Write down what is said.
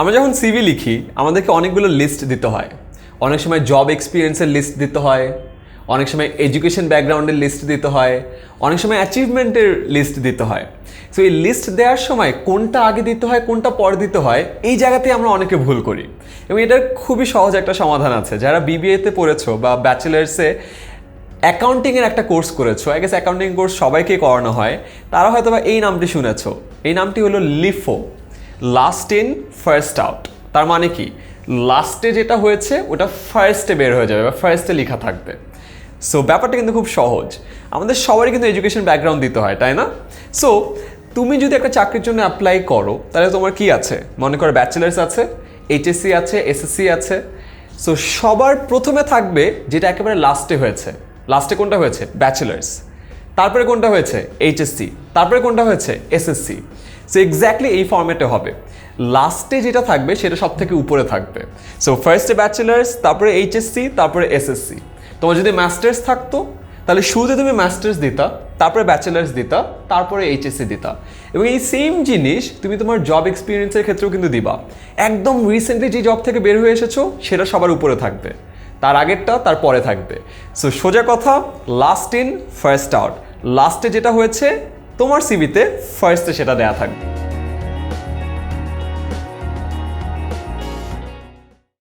আমরা যখন সিভি লিখি, আমাদেরকে অনেকগুলো লিস্ট দিতে হয়। অনেক সময় জব এক্সপিরিয়েন্সের লিস্ট দিতে হয়, অনেক সময় এডুকেশন ব্যাকগ্রাউন্ডের লিস্ট দিতে হয়, অনেক সময় অ্যাচিভমেন্টের লিস্ট দিতে হয়। সো এই লিস্ট দেওয়ার সময় কোনটা আগে দিতে হয়, কোনটা পরে দিতে হয়, এই জায়গাতেই আমরা অনেকে ভুল করি। এবং এটার খুবই সহজ একটা সমাধান আছে। যারা বিবিএতে পড়েছো বা ব্যাচেলার্সে অ্যাকাউন্টিংয়ের একটা কোর্স করেছ আই গেস অ্যাকাউন্টিং কোর্স সবাইকে করানো হয়, তারা হয়তো বা এই নামটি শুনেছো। এই নামটি হলো LIFO last in first out তার মানে কি? লাস্টে যেটা হয়েছে, ওটা ফার্স্টে বের হয়ে যাবে বা ফার্স্টে লেখা থাকবে। সো ব্যাপারটা কিন্তু খুব সহজ। আমাদের সবারই কিন্তু এডুকেশন ব্যাকগ্রাউন্ড দিতে হয়, তাই না? সো তুমি যদি একটা চাকরির জন্য অ্যাপ্লাই করো, তাহলে তোমার কি আছে? মনে করো ব্যাচেলার্স আছে এইচএসসি আছে এসএসসি আছে। সো সবার প্রথমে থাকবে যেটা একেবারে লাস্টে হয়েছে। লাস্টে কোনটা হয়েছে? ব্যাচেলার্স তারপরে কোনটা হয়েছে? এইচএসসি তারপরে কোনটা হয়েছে? এসএসসি সো এক্স্যাক্টলি এই ফর্ম্যাটে হবে। লাস্টে যেটা থাকবে, সেটা সব থেকে উপরে থাকবে। সো ফার্স্টে ব্যাচেলার্স তারপরে এইচএসসি তারপরে এসএসসি তোমার যদি মাস্টার্স থাকতো, তাহলে শুরুতে তুমি মাস্টার্স দিতা, তারপরে ব্যাচেলার্স দিতা, তারপরে এইচএসসি দিতা। এবং এই সেম জিনিস তুমি তোমার জব এক্সপিরিয়েন্সের ক্ষেত্রেও কিন্তু দিবা। একদম রিসেন্টলি যে জব থেকে বের হয়ে এসেছ, সেটা সবার উপরে থাকবে। তার আগেরটা, তার পরে থাকবে। সো সোজা কথা লাস্ট ইন ফার্স্ট আউট লাস্টে যেটা হয়েছে তোমার সিবিতে ফার্স্টে সেটা দেয়া থাকবে।